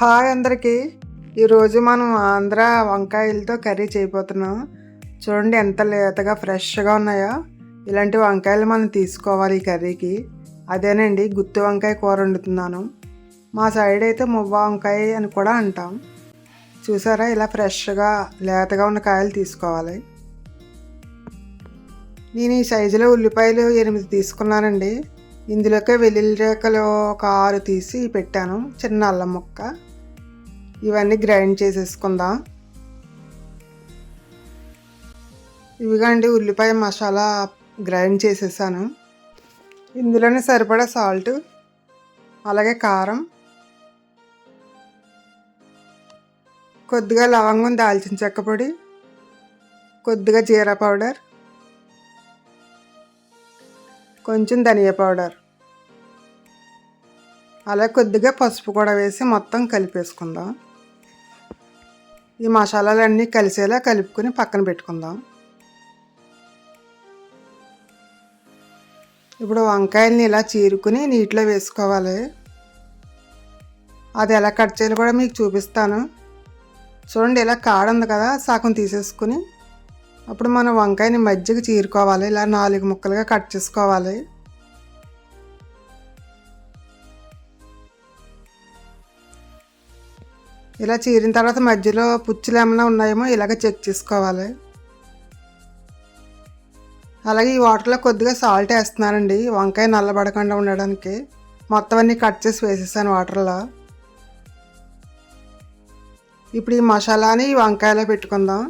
Hi అందరికీ. ఈరోజు మనం ఆంధ్ర వంకాయలతో కర్రీ చేయబోతున్నాం. చూడండి ఎంత లేతగా ఫ్రెష్గా ఉన్నాయో. ఇలాంటి వంకాయలు మనం తీసుకోవాలి ఈ కర్రీకి. అదేనండి గుత్తి వంకాయ కూర వండుతున్నాను. మా సైడ్ అయితే మువ్వ వంకాయ అని కూడా అంటాం. చూసారా ఇలా ఫ్రెష్గా లేతగా ఉన్న కాయలు తీసుకోవాలి. నేను ఈ సైజులో ఉల్లిపాయలు ఎనిమిది తీసుకున్నానండి. ఇందులోకే వెల్లుల్లి రేఖలు ఒక ఆరు తీసి పెట్టాను చిన్న అల్లం ముక్క. ఇవన్నీ గ్రైండ్ చేసేసుకుందాం. ఇవిగండి ఉల్లిపాయ మసాలా గ్రైండ్ చేసేసాను. ఇందులోనే సరిపడా సాల్ట్ అలాగే కారం కొద్దిగా లవంగం దాల్చిన చెక్క పొడి కొద్దిగా జీరా పౌడర్ కొంచెం ధనియా పౌడర్ అలా కొద్దిగా పసుపు కూడా వేసి మొత్తం కలిపేసుకుందాం. ఈ మసాలాలన్నీ కలిసేలా కలుపుకొని పక్కన పెట్టుకుందాం. ఇప్పుడు వంకాయల్ని ఇలా చీరుకుని నీటిలో వేసుకోవాలి. అది ఎలా కట్ చేయాలో కూడా మీకు చూపిస్తాను. చూడండి ఇలా కాడ ఉంది కదా సగం తీసేసుకుని. అప్పుడు మనం వంకాయని మజ్జిగ చీరుకోవాలి ఇలా నాలుగు ముక్కలుగా కట్ చేసుకోవాలి. ఇలా చీరిన తర్వాత మధ్యలో పుచ్చులు ఏమైనా ఉన్నాయేమో ఇలాగ చెక్ చేసుకోవాలి. అలాగే ఈ వాటర్లో కొద్దిగా సాల్ట్ వేస్తున్నానండి. వంకాయ నల్లబడకుండా ఉండడానికి. మొత్తం అన్నీ కట్ చేసి వేసేసాను వాటర్లో. ఇప్పుడు ఈ మసాలాని ఈ వంకాయలో పెట్టుకుందాం.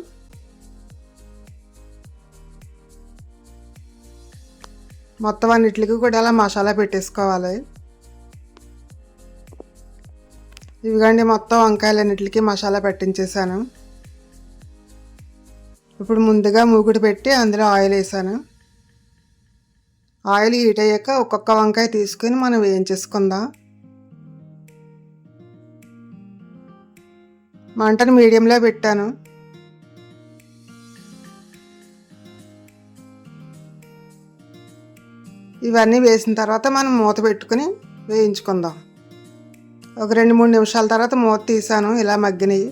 మొత్తం అన్నిటికి కూడా అలా మసాలా పెట్టేసుకోవాలి. ఇవిగండి మొత్తం వంకాయలన్నిటికీ మసాలా పెట్టించేసాను. ఇప్పుడు ముందుగా మూగుడు పెట్టి అందులో ఆయిల్ వేసాను. ఆయిల్ హీట్ అయ్యాక ఒక్కొక్క వంకాయ తీసుకొని మనం వేయించేసుకుందాం. మంటను మీడియంలో పెట్టాను. ఇవన్నీ వేసిన తర్వాత మనం మూత పెట్టుకుని వేయించుకుందాం. ఒక రెండు మూడు నిమిషాల తర్వాత మూత తీసాను. ఇలా మగ్గినవి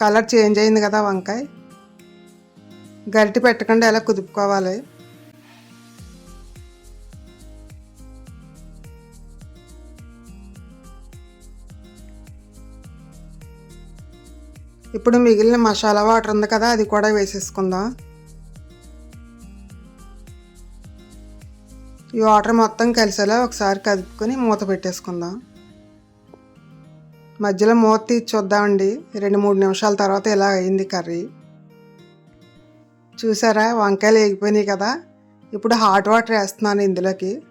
కలర్ చేంజ్ అయింది కదా వంకాయ. గరిటి పెట్టకుండా ఇలా కుదుపుకోవాలి? ఇప్పుడు మిగిలిన మసాలా వాటర్ ఉంది కదా అది కూడా వేసేసుకుందాం. ఈ వాటర్ మొత్తం కలిసేలా ఒకసారి కదుపుకొని మూత పెట్టేసుకుందాం. మధ్యలో మూత తీసి చూద్దామండి. రెండు మూడు నిమిషాల తర్వాత ఇలా అయింది కర్రీ. చూసారా? వంకాయలు వేగిపోయినాయి కదా. ఇప్పుడు హాట్ వాటర్ వేస్తున్నాను ఇందులోకి.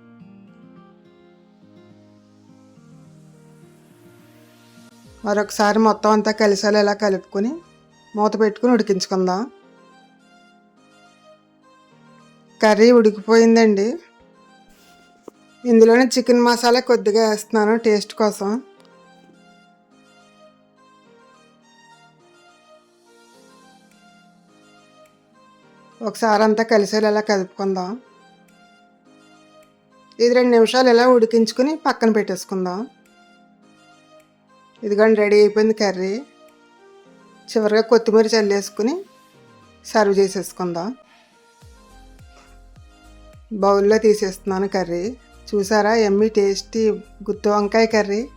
మరొకసారి మొత్తం అంతా కలిసేలా ఇలా కలుపుకొని మూత పెట్టుకుని ఉడికించుకుందాం. కర్రీ ఉడికిపోయిందండి. ఇందులోనే చికెన్ మసాలా కొద్దిగా వేస్తున్నాను టేస్ట్ కోసం. ఒకసారి అంతా కలిసేలా కలుపుకుందాం ఇది రెండు నిమిషాలు ఇలా ఉడికించుకుని పక్కన పెట్టేసుకుందాం. ఇదిగోండి రెడీ అయిపోయింది కర్రీ. చివరిగా కొత్తిమీర చల్లేసుకుని సర్వ్ చేసేసుకుందాం. బౌల్లో తీసేస్తున్నాను కర్రీ. చూసారా ఎమ్మి టేస్టీ గుత్తి వంకాయ కర్రీ.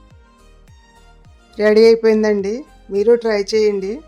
రెడీ అయిపోయిందండి. మీరు ట్రై చేయండి.